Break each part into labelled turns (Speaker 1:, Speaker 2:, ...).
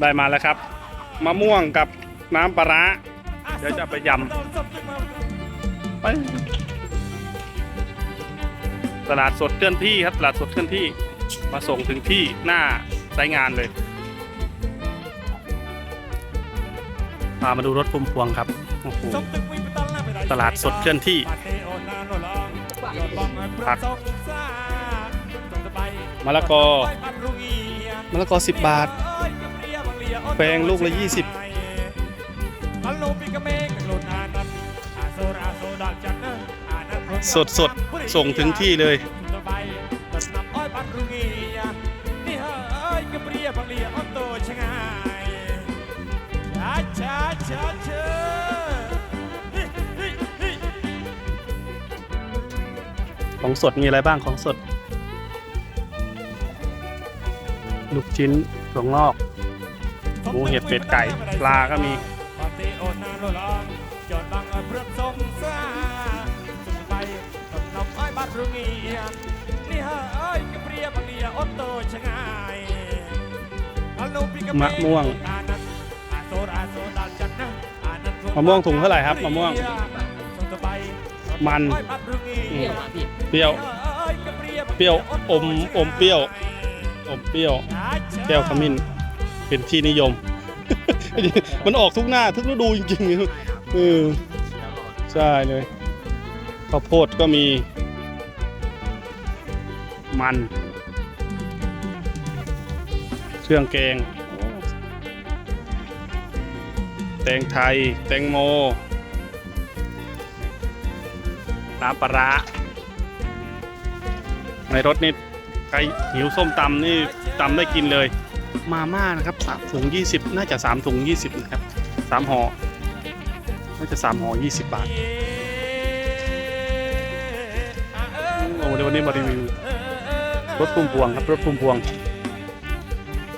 Speaker 1: ได้มาแล้วครับ มะม่วงกับน้ำปลาร้าเดี๋ยวจะไปยำไปตลาดสดเคลื่อนที่ครับตลาดสดเคลื่อนที่มาส่งถึงที่หน้าไซงานเลยพามาดูรถพุ่มพวงครับโอ้โหตลาดสดเคลื่อนที่ผักมะละกอมะละกอ 10 บาท แปลงลูกละ 20สดสดส่งถึงที่เลยของสดมีอะไรบ้างของสด ลูกชิ้นถั่วงอก หมูเห็ดเป็ดไก่ปลาก็มี
Speaker 2: มะ
Speaker 1: ม่วงมะม่วงถุงเท่าไหร่ครับมะม่วง มัน
Speaker 3: เปรี้ยว
Speaker 1: เปรี้ยวเปรี้ยวอมอมเปรี้ยวอมเปรี้ยวแก้วขมิ้นเป็นที่นิยม มันออกทุกหน้าทุกฤดูจริงๆเออใช่เลยข้าวโพดก็มี มัน เครื่องแกง แตงไทย แตงโม น้ำปลาร้าในรถนี่ใครหิวส้มตำนี่ตำได้กินเลย มาม่านะครับสามถุงยี่สิบน่าจะสามถุงยี่สิบนะครับสามห่อน่าจะสามห่อยี่สิบบาทโอ้เดี๋ยววันนี้มารีวิวรถพุ่มพวงครับรถพุ่มพวง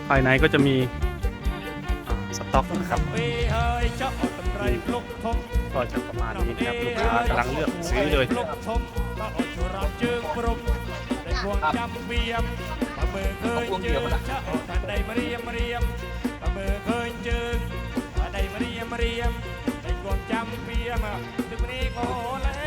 Speaker 1: ภายในก็จะมีอ่าสต็อกนะครับก็จะประมาณนี้นะครับลูกค้ากำลังเลือกซื้อเลย
Speaker 2: ปลุกชมมาอดชุราเจิงปรุมได้พวงจำเบี ម្រាមរៀមបើមើលឃើញជើងអតីម្រាមរៀមតែគួរចាំពីមកទឹកនេះកូន